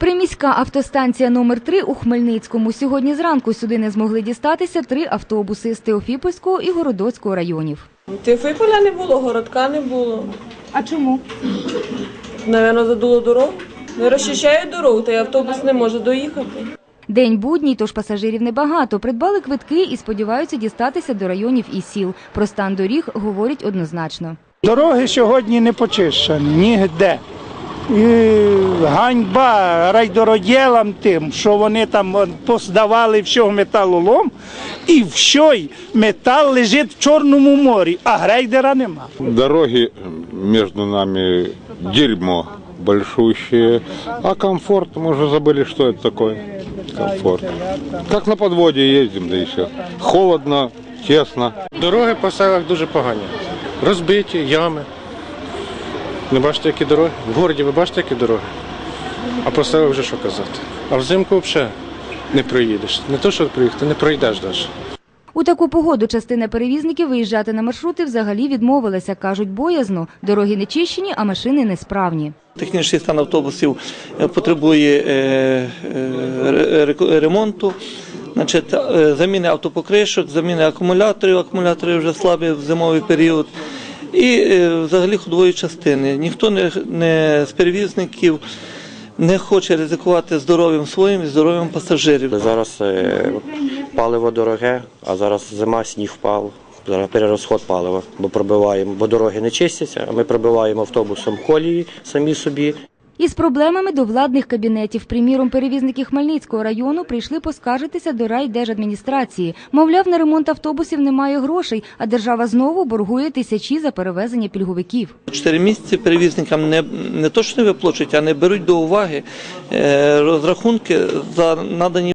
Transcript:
Приміська автостанція номер 3 у Хмельницькому. Сьогодні зранку сюди не змогли дістатися три автобуси з Теофіпольського і Городоцького районів. Тифиполя не було, городка не було. А чому? Навірно, задуло дорогу. Не розчищають дорогу, та й автобус не може доїхати. День будній, тож пасажирів небагато. Придбали квитки і сподіваються дістатися до районів і сіл. Про стан доріг говорять однозначно. Дороги сьогодні не почищені, нігде І ганьба райдороділам тим, що вони там от, поздавали всього металолом, і всьой метал лежить в Чорному морі, а грейдера нема. Дороги между нами дерьмо большущие, а комфорт, мы уже забыли, что это такое. Комфорт. Как на подводе ездим, да и все. Холодно, тесно. Дороги по селах дуже погані. Розбиті, ями. Не бачите, які дороги? В городі ви бачите, які дороги? А по селах вже що казати? А взимку взагалі не проїдеш. Не то, що проїхати, не пройдеш навіть. У таку погоду частина перевізників виїжджати на маршрути взагалі відмовилася. Кажуть, боязно. Дороги не чищені, а машини несправні. Технічний стан автобусів е, потребує е, е, ре- ремонту, значить, заміни автопокришок, заміни акумуляторів, акумулятори вже слабі в зимовий період. І е, взагалі ходової частини. Ніхто не, не з перевізників не хоче ризикувати здоров'ям своїм і здоров'ям пасажирів. Зараз е, паливо дороге, а зараз зима, сніг впав. Зараз перерозход палива, бо пробиваємо, бо дороги не чистяться, а ми пробиваємо автобусом колії самі собі. Із проблемами до владних кабінетів, приміром, перевізники Хмельницького району прийшли поскаржитися до райдержадміністрації. Мовляв, на ремонт автобусів немає грошей, а держава знову боргує тисячі за перевезення пільговиків. Чотири місяці перевізникам не, не то, виплачують, а не беруть до уваги е, розрахунки за надані